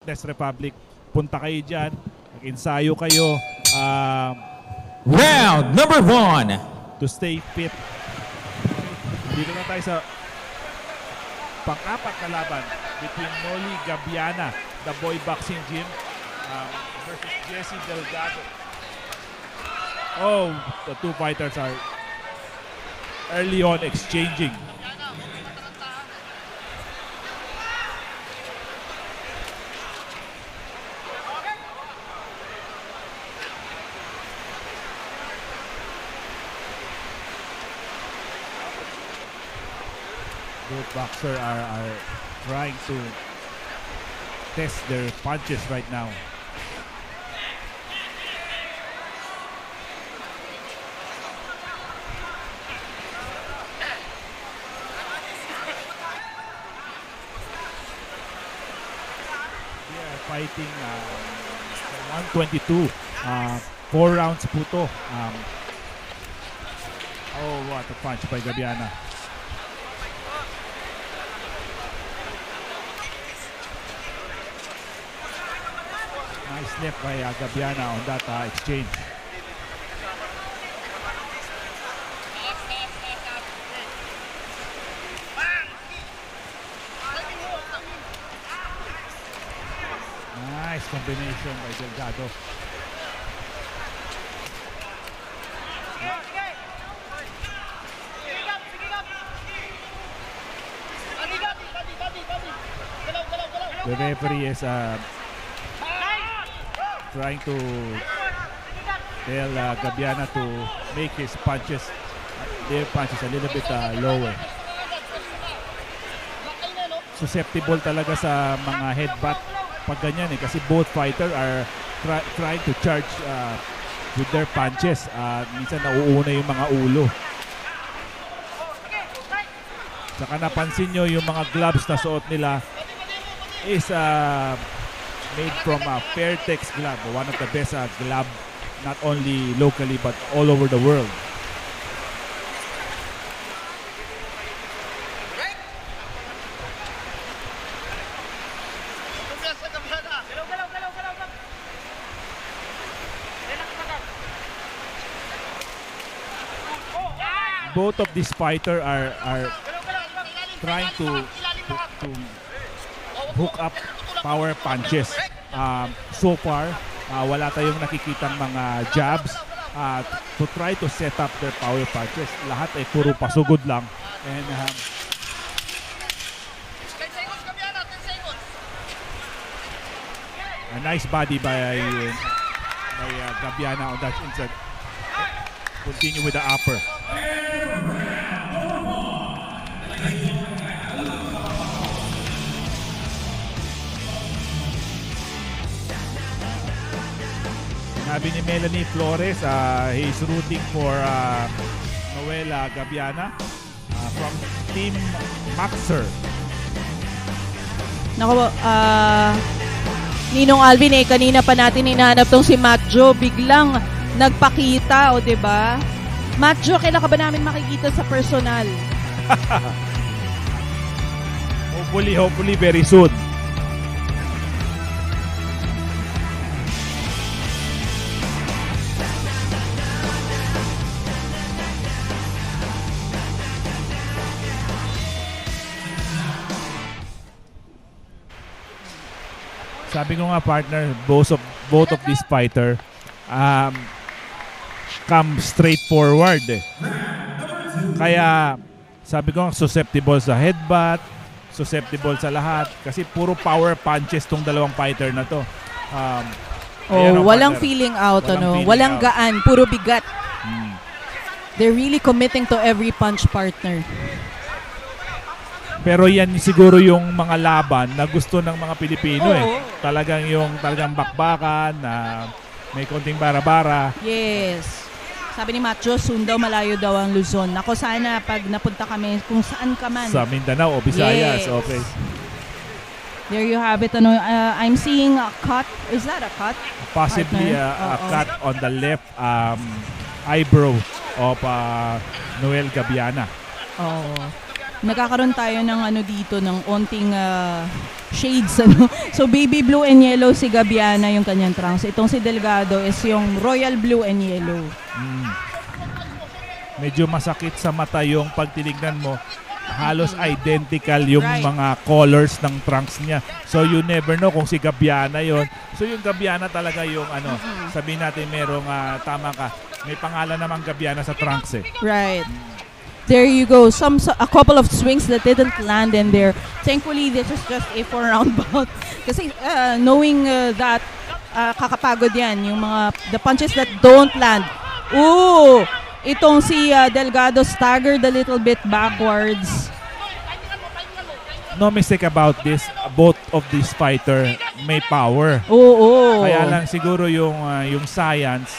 Test Republic. Punta kayo dyan. Mag-ensayo kayo um, Round number one. to stay fit. Dito na tayo sa pang-apat na laban between Noli Gabiana, the boy boxing gym, um, versus Jesse Delgado. Oh, the two fighters are early on exchanging. Both boxer are, are trying to test their punches right now. Fighting for 122. Uh, four rounds po to. Um, oh, what a punch by Gabiana. Nice left by uh, Gabiana on that uh, exchange. Nice combination by Delgado. The referee is uh, trying to tell uh, Gabiana to make his punches, their punches a little bit uh, lower. Susceptible talaga sa mga headbutt pag ganyan eh kasi both fighter are try- trying to charge uh, with their punches. Uh, minsan nauuna yung mga ulo. Saka napansin nyo yung mga gloves na suot nila is uh, made from a Fairtex glove, one of the best uh, not only locally but all over the world. Both of these fighter are are trying to to, to hook up power punches. Um, so far, uh, wala tayong nakikitang mga jabs uh, to try to set up their power punches. Lahat ay puro pasugod lang. And um, a nice body by uh, by uh, Gabiana on that inside. Continue with the upper. Sabi ni Melanie Flores, uh, he's rooting for uh, Noela Gabiana uh, from Team Maxer. Nako, ah, Ninong Alvin eh, kanina pa natin hinahanap tong si Matjo, biglang nagpakita, o ba? Matjo, kailan ka ba namin makikita sa personal? Hopefully, hopefully very soon. Sabi ko nga partner, both of both of these fighter um, come straight forward eh. Kaya sabi ko nga susceptible sa headbutt, susceptible sa lahat kasi puro power punches tong dalawang fighter na to. Um, Oh, oh, walang partner. feeling out, Walang ano, feeling walang out. gaan, puro bigat. Hmm. They're really committing to every punch partner. Pero yan siguro yung mga laban na gusto ng mga Pilipino eh. Talagang yung talagang bakbakan na may konting bara-bara. Yes. Sabi ni Matjo, soon daw malayo daw ang Luzon. Ako sana pag napunta kami kung saan ka man. Sa Mindanao o Visayas. Yes. Okay. There you have it. Ano, uh, I'm seeing a cut. Is that a cut? Possibly a Oo. cut on the left um, eyebrow of uh, Noel Gabiana. Oh. Nagkakaroon tayo ng ano dito, ng onting ah, shades. Ano? So, baby blue and yellow si Gabiana yung kanyang trunks. Itong si Delgado is yung royal blue and yellow. Mm. Medyo masakit sa mata yung pag tinignan mo. Halos identical yung Right. mga colors ng trunks niya. So you never know kung si Gabiana yon. So yung Gabiana talaga yung ano, sabihin natin merong ah, tama ka. May pangalan namang Gabiana sa trunks eh. Right. There you go. Some a couple of swings that didn't land in there. Thankfully, this is just a four-round bout. Kasi uh, knowing uh, that uh, kakapagod yan, yung mga the punches that don't land. Ooh! Itong si uh, Delgado staggered a little bit backwards. No mistake about this, both of these fighter may power. Oo. Kaya lang siguro yung ah, yung science,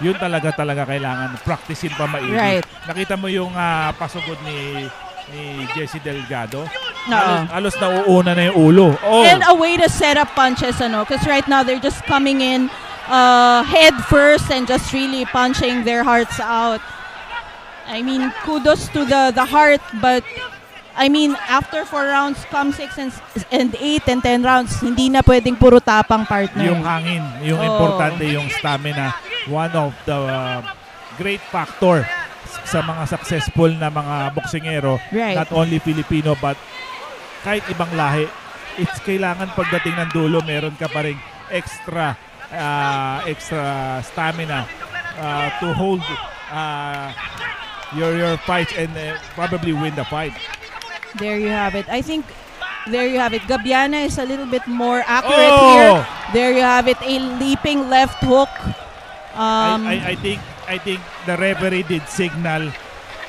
yun talaga talaga kailangan practicein pa maigi. Right. Nakita mo yung ah, pasugod ni ni Jesse Delgado. Oo. Halos, halos nauuna na yung ulo. Oh. And a way to set up punches, ano? Because right now they're just coming in uh, head first and just really punching their hearts out. I mean, kudos to the the heart, but I mean, after four rounds, come six and, and eight and ten rounds, hindi na pwedeng puro tapang partner. yung hangin, yung Oo. importante yung stamina. One of the uh, great factor sa mga successful na mga boksingero, Right. not only Filipino but kahit ibang lahi, it's kailangan pagdating ng dulo, meron ka pa rin extra uh, extra stamina uh, to hold uh, your your fights and uh, probably win the fight. There you have it. I think there you have it. Gabiana is a little bit more accurate Oh! here. There you have it. A leaping left hook. Um, I, I, I think I think the referee did signal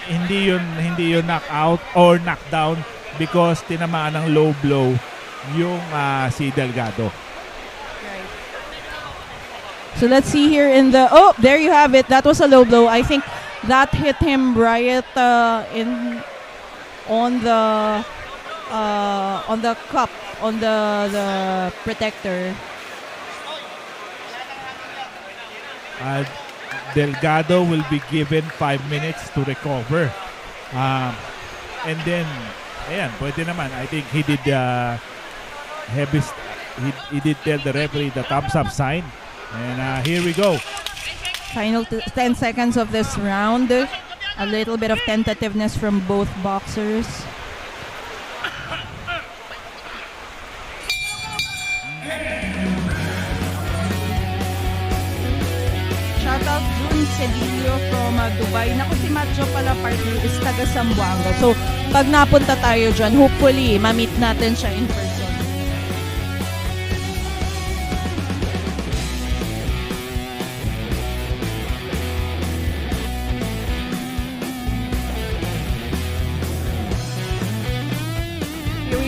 hindi yun hindi yun knockout or knockdown because tinamaan ng low blow yung ah, si Delgado. So let's see here in the oh there you have it. That was a low blow. I think that hit him right uh, in on the uh, on the cup on the the protector Uh, Delgado will be given 5 minutes to recover. Um, and then ayan, pwede naman. I think he did uh, heavy he, he did tell the referee the thumbs up sign. And uh, here we go. final t- 10 seconds of this round a little bit of tentativeness from both boxers Dubai. Naku si Macho pala partner is taga Zamboanga. So, pag napunta tayo dyan, hopefully, ma-meet natin siya in person.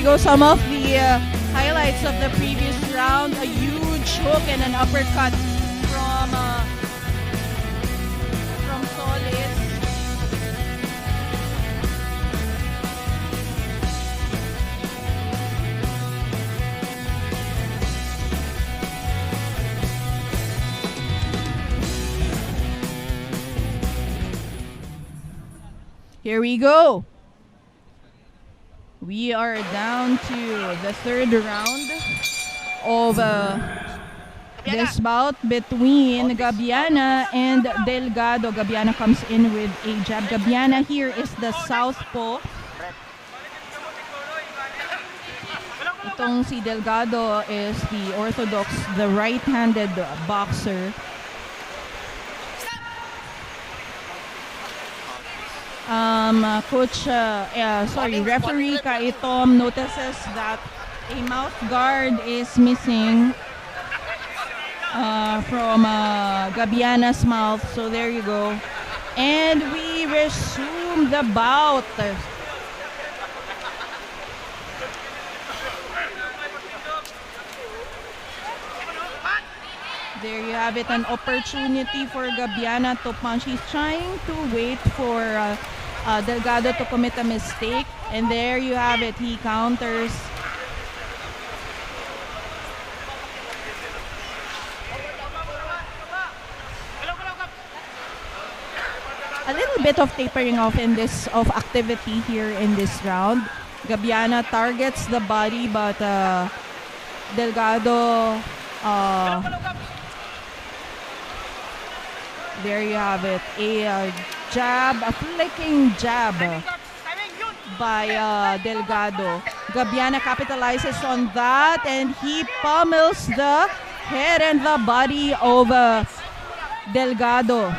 Go. Some of the uh, highlights of the previous round. A huge hook and an uppercut Here we go. We are down to the third round of uh, this bout between Gabiana and Delgado. Gabiana comes in with a jab. Gabiana here is the southpaw. Itong si Delgado is the orthodox, the right-handed boxer. Um, uh, coach, uh, uh, sorry, referee Kaitom notices that a mouth guard is missing uh, from uh, Gabiana's mouth. So there you go. And we resume the bout. There you have it, an opportunity for Gabiana to punch. He's trying to wait for uh, uh, Delgado to commit a mistake. And there you have it, he counters. a little bit of tapering off in this of activity here in this round. Gabiana targets the body, but uh, Delgado. Uh, there you have it, a uh, jab, a flicking jab by uh, Delgado. Gabiana capitalizes on that and he pummels the head and the body of uh, Delgado.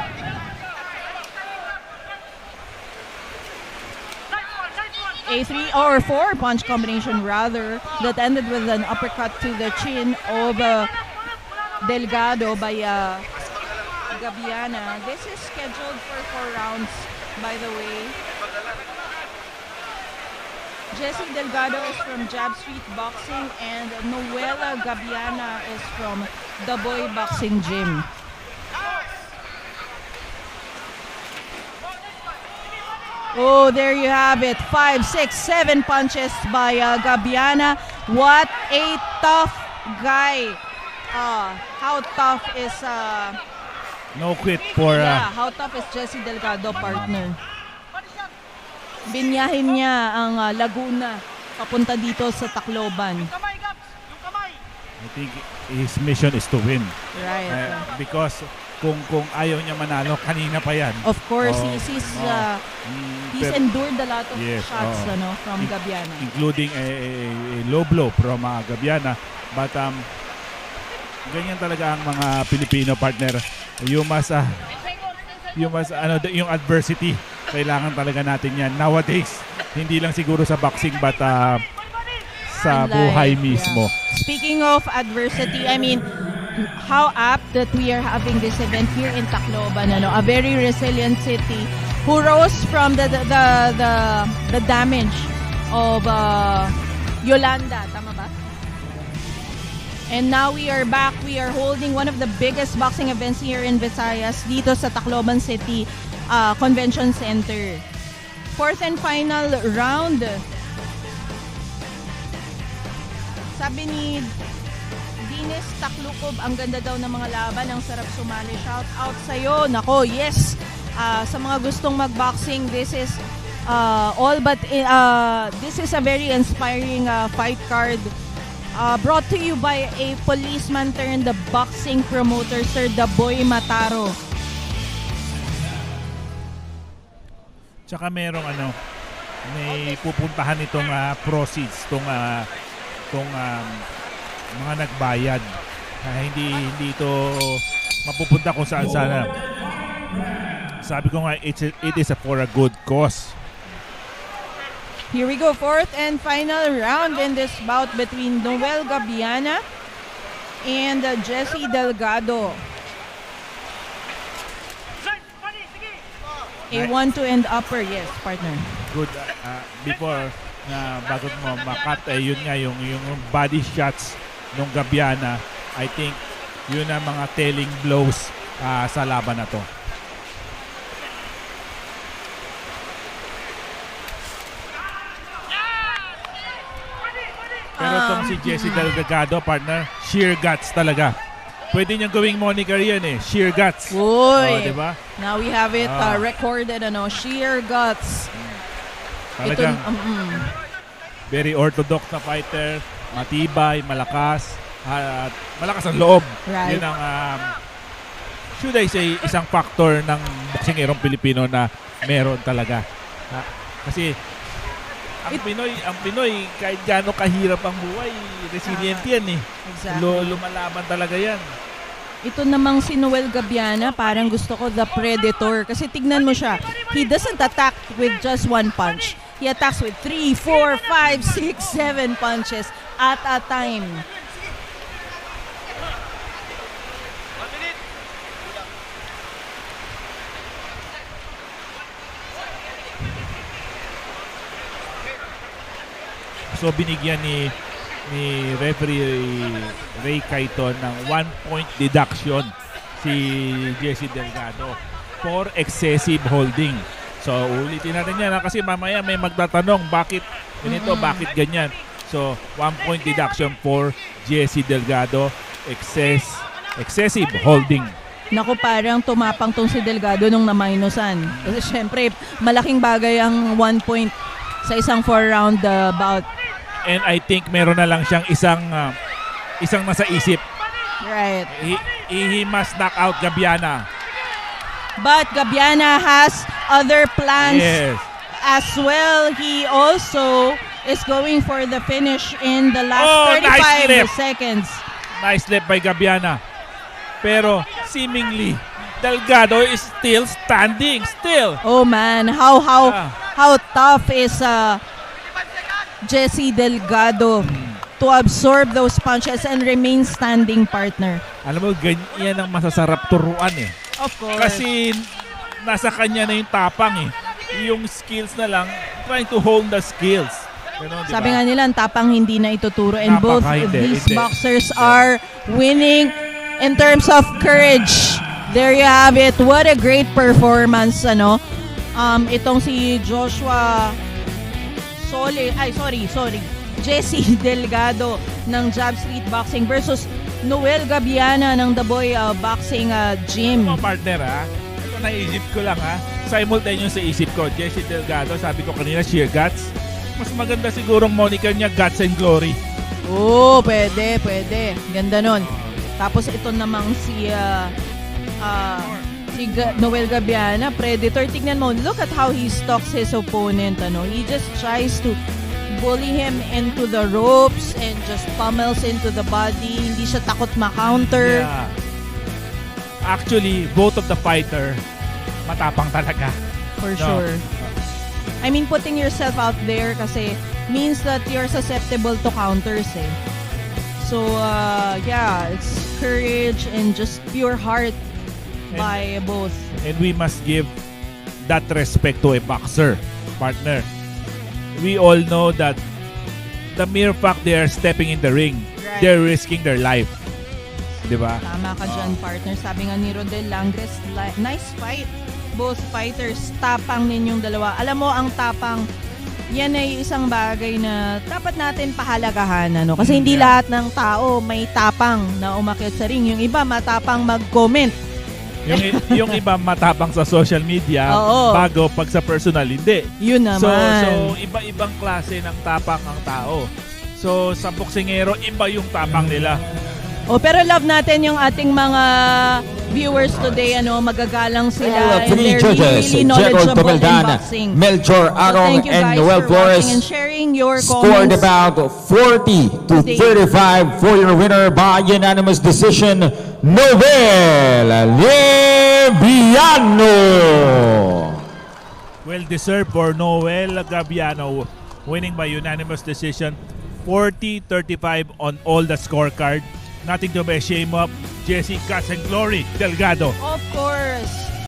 A three or four punch combination rather that ended with an uppercut to the chin of uh, Delgado by uh, Gabiana. This is scheduled for four rounds, by the way. Jesse Delgado is from Jab Street Boxing and Noela Gabiana is from The Boy Boxing Gym. Oh, there you have it. Five, six, seven punches by uh, Gabiana. What a tough guy. Uh, how tough is uh, No quit for yeah, uh, how tough is Jesse Delgado partner? Binyahin niya ang uh, Laguna papunta dito sa Tacloban. I think his mission is to win. Right. Uh, because kung kung ayaw niya manalo, kanina pa yan. of course, Oh, he's, he's, oh. uh, Mm, he's endured a lot of Yes, shots oo. ano, from In- Gabiana. including a, a- a low blow from uh, Gabiana. But um, ganyan talaga ang mga Pilipino partner. You must, uh, you must, ano, yung adversity, kailangan talaga natin yan. Nowadays, hindi lang siguro sa boxing but uh, sa life, buhay yeah. mismo. Speaking of adversity, I mean, how apt that we are having this event here in Tacloban, ano, a very resilient city who rose from the the the the, the damage of uh, Yolanda, tama? And now we are back. We are holding one of the biggest boxing events here in Visayas dito sa Tacloban City uh, Convention Center. Fourth and final round. Sabi ni Dines Taklukob, ang ganda daw ng mga laban, ang sarap sumali. Shout out sa'yo. Nako, yes. Ah, sa mga gustong magboxing, this is uh, all but uh, this is a very inspiring uh, fight card uh, brought to you by a policeman turned the boxing promoter, Sir Daboy Mataro. Tsaka merong ano, may pupuntahan itong ah, proceeds, itong, ah, itong um, mga nagbayad. Ah, hindi hindi ito mapupunta kung saan sana. Sabi ko nga, it's a- it is a for a good cause. Here we go, fourth and final round in this bout between Noel Gabiana and uh, Jesse Delgado. A one to end upper, yes, partner. Good ah, before na bago mo makat eh, yun nga yung yung body shots nung Gabiana. I think yun ang mga telling blows ah, sa laban na to. Pero Um, itong si Jesse Delgado, partner, sheer guts talaga. Pwede niyang gawing moniker yan eh, sheer guts. Oh, Uy! di ba? Now we have it Ah. uh, recorded, ano, sheer guts. Talagang Ito, um, mm, very orthodox na fighter, matibay, malakas, at malakas ang loob. Right. Yun ang, um, should I say, isang factor ng boxingerong Pilipino na meron talaga. Ha? Kasi, ang It- Pinoy, ang Pinoy, kahit gaano kahirap ang buhay, resilient yan eh. exactly. Lu- lumalaban talaga yan. Ito namang si Noel Gabiana, parang gusto ko the predator. Kasi tignan mo siya, he doesn't attack with just one punch. He attacks with three, four, five, six, seven punches at a time. So binigyan ni ni referee Ray Kaiton ng one point deduction si Jesse Delgado for excessive holding. So ulitin natin yan ha, kasi mamaya may magtatanong bakit ganito, bakit ganyan. So one point deduction for Jesse Delgado excess excessive holding. Naku, parang tumapang tong si Delgado nung na-minusan. Kasi syempre, malaking bagay ang one point sa isang four-round uh, bout. And I think meron na lang siyang isang ah, isang nasa isip. Right. He, he, must knock out Gabiana. But Gabiana has other plans Yes. as well. He also is going for the finish in the last Oh, nice 35 flip. seconds. Nice left by Gabiana. Pero seemingly, Delgado is still standing. Still. Oh man, how how Ah. how tough is uh, Jesse Delgado to absorb those punches and remain standing partner. Alam mo, ganyan ang masasarap turuan eh. Of course. Kasi nasa kanya na yung tapang eh. Yung skills na lang, trying to hone the skills. Ganun, di Sabi nga nila, ang tapang hindi na ituturo. And Napaka both hindi, these hindi. boxers are winning in terms of courage. There you have it. What a great performance, ano? Um, itong si Joshua Sole, ay sorry, sorry. Jesse Delgado ng Jab Street Boxing versus Noel Gabiana ng The Boy uh, Boxing uh, Gym. Mga partner ha, ito naisip ko lang ha. Simultaneous sa isip ko, Jesse Delgado, sabi ko kanina, sheer guts. Mas maganda sigurong moniker niya, Guts and Glory. Oo, pwede, pwede. Ganda nun. Tapos ito namang si ah, ah, si Ga- Noel Gabiana, Predator. Tignan mo, look at how he stalks his opponent. Ano? He just tries to bully him into the ropes and just pummels into the body. Hindi siya takot ma-counter. Yeah. Actually, both of the fighter, matapang talaga. For No. sure. I mean, putting yourself out there kasi means that you're susceptible to counters eh. So, uh, yeah, it's courage and just pure heart And- by both. And we must give that respect to a boxer, partner. We all know that the mere fact they are stepping in the ring, Right. they're risking their life. Di ba? Tama ka dyan, partner. Sabi nga ni Rodel Langres, li- nice fight. Both fighters, tapang ninyong dalawa. Alam mo, ang tapang, yan ay isang bagay na dapat natin pahalagahan. Ano? Kasi hindi Yeah. lahat ng tao may tapang na umakyat sa ring. Yung iba matapang mag-comment. Yung, yung iba matapang sa social media, Oo. bago pag sa personal, hindi. Yun naman. So, so iba-ibang klase ng tapang ang tao. So, sa boksingero, iba yung tapang nila. oh, pero love natin yung ating mga viewers today. Ano, magagalang sila. and three they're judges, really Gerald knowledgeable in boxing. Melchor Arong, thank you and guys Noel for watching and Flores sharing your scored comments. about 40 to Today. 35 for your winner by unanimous decision, Noel Lebiano. Well deserved for Noel Gabiano winning by unanimous decision 40-35 on all the scorecard. Nothing to be ashamed of. Jesse Guts and Glory Delgado. Of course.